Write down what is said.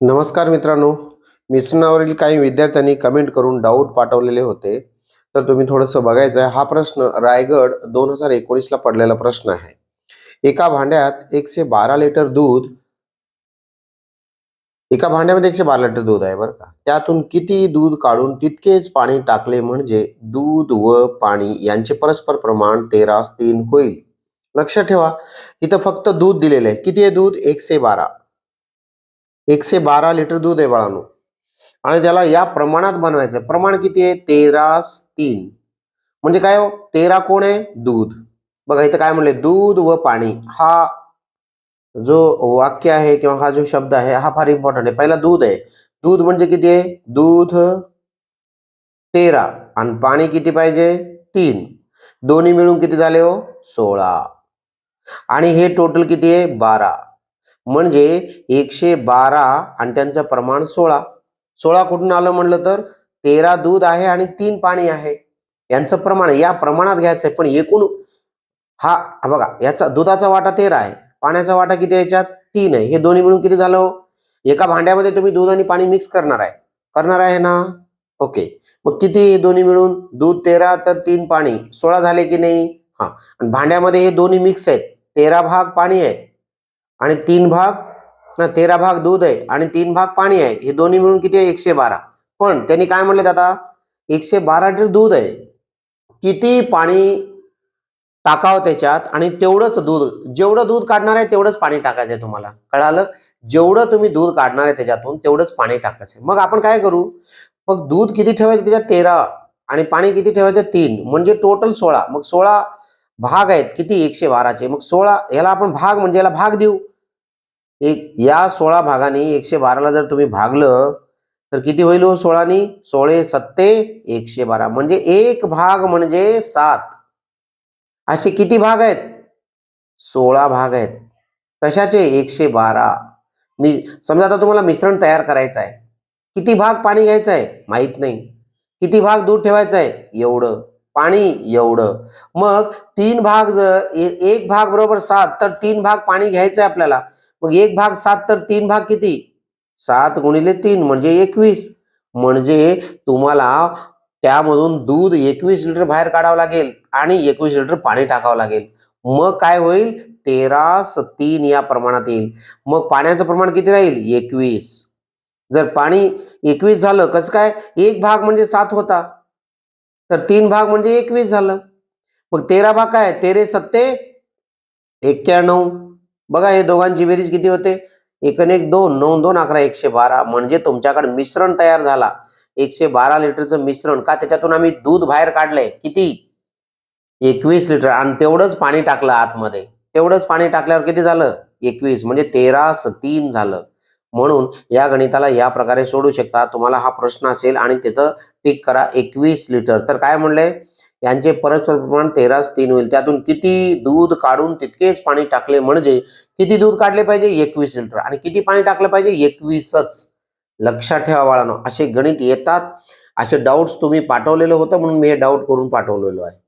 नमस्कार मित्रांनो मिश्रणावरील काही विद्यार्थ्यांनी कमेंट करून डाऊट पाठवलेले होते. तर तुम्ही थोडंसं बघायचं आहे हा प्रश्न रायगड दोन हजार एकोणीसला पडलेला प्रश्न आहे. एका भांड्यात एकशे बारा लिटर दूध एका भांड्यामध्ये एकशे बारा लिटर दूध आहे बरं का. त्यातून किती दूध काढून तितकेच पाणी टाकले म्हणजे दूध व पाणी यांचे परस्पर प्रमाण तेरा तीन होईल. लक्षात ठेवा इथं फक्त दूध दिलेलं आहे. किती आहे दूध? एकशे बारा. एकशे बारा लिटर दूध आहे बाळांनो. आणि त्याला या प्रमाणात बनवायचं. प्रमाण किती आहे? तेरा तीन. म्हणजे काय हो? तेरा कोण आहे? दूध. बघा इथं काय म्हणले? दूध व पाणी. हा जो वाक्य आहे किंवा हा जो शब्द आहे हा फार इम्पॉर्टंट आहे. पहिला दूध आहे. दूध म्हणजे किती आहे? दूध तेरा. आणि पाणी किती पाहिजे? तीन. दोन्ही मिळून किती झाले हो? सोळा. आणि हे टोटल किती आहे? बारा. म्हणजे एकशे बारा आणि त्यांचं प्रमाण सोळा. सोळा कुठून आलं म्हणलं तर? तेरा दूध आहे आणि तीन पाणी आहे. यांचं प्रमाण या प्रमाणात घ्यायचं आहे पण एकूण हा बघा याचा दुधाचा वाटा तेरा आहे. पाण्याचा वाटा किती याच्यात? तीन आहे. हे दोन्ही मिळून किती झालं हो? एका भांड्यामध्ये तुम्ही दूध आणि पाणी मिक्स करणार आहे. करणार आहे ना? ओके. मग किती हे दोन्ही मिळून? दूध तेरा तर तीन पाणी. सोळा झाले की नाही? हा. आणि भांड्यामध्ये हे दोन्ही मिक्स आहेत. तेरा भाग पाणी आहे. आणि तीन भाग तेरा भाग दूध आहे आणि तीन भाग पाणी आहे. हे दोन्ही मिळून किती आहे? एकशे बारा. पण त्यांनी काय म्हणलेत आता एकशे बारा लिटर दूध आहे. किती पाणी टाकावं त्याच्यात? आणि तेवढंच दूध जेवढं दूध काढणार आहे तेवढंच पाणी टाकायचं आहे तुम्हाला. कळालं? जेवढं तुम्ही दूध काढणार आहे त्याच्यातून तेवढंच पाणी टाकायचं आहे. मग आपण काय करू? मग दूध किती ठेवायचं त्याच्यात? तेरा. आणि पाणी किती ठेवायचं? तीन. म्हणजे टोटल सोळा. मग सोळा भाग आहेत. किती? एकशे बाराचे. मग सोळा याला आपण भाग म्हणजे याला भाग देऊ. एक या सोळा भागाने एकशे बाराला जर तुम्ही भागलं तर किती होईल हो सोळानी? सोळे सत्ते एकशे बारा. म्हणजे एक भाग म्हणजे सात. असे किती भाग आहेत? सोळा भाग आहेत. कशाचे? एकशे बारा. मी समजा आता तुम्हाला मिश्रण तयार करायचं आहे. किती भाग पाणी घ्यायचं आहे? माहीत नाही. किती भाग दूध ठेवायचं आहे? एवढं. पाणी एवढं. मग तीन भाग जर एक भाग बरोबर सात तर तीन भाग पाणी घ्यायचं आहे आपल्याला. मग एक भाग सात तर तीन भाग किती? सात गुणिले तीन म्हणजे एकवीस. म्हणजे तुम्हाला त्यामधून दूध एकवीस लिटर बाहेर काढावं लागेल आणि एकवीस लिटर पाणी टाकावं लागेल. मग काय होईल? तेरा स- तीन या प्रमाणात येईल. मग पाण्याचं प्रमाण किती राहील? एकवीस. जर पाणी एकवीस झालं कसं काय? एक भाग म्हणजे सात होता. तर तीन भाग म्हणजे एकवीस झालं. मग तेरा भाग काय? तेरे सत्ते एक्क्याण्णव. बघा हे दोघांची बेरीज किती होते? एकन एक दोन नऊ दोन अकरा एकशे बारा. म्हणजे तुमच्याकडे मिश्रण तयार झाला. एकशे बारा लिटरचं मिश्रण. का त्याच्यातून आम्ही दूध बाहेर काढलंय? किती? एकवीस लिटर. आणि तेवढंच पाणी टाकलं आतमध्ये. तेवढंच पाणी टाकल्यावर किती झालं? एकवीस. म्हणजे तेरा स- तीन झालं. म्हणून या गणिताला या प्रकारे सोडू शकता. तुम्हाला हा प्रश्न असेल आणि तिथं टिक करा एकवीस लिटर तर काय म्हणलंय यांचे परस्पर प्रमाण तेराच तीन होईल. त्यातून किती दूध काढून तितकेच पाणी टाकले म्हणजे किती दूध काढले पाहिजे? एकवीस लिटर आणि किती पाणी टाकलं पाहिजे? एकवीसच. लक्षात ठेवा बाळानो. असे गणित येतात. असे डाऊट्स तुम्ही पाठवलेलं होतं म्हणून मी हे डाऊट करून पाठवलेलो आहे.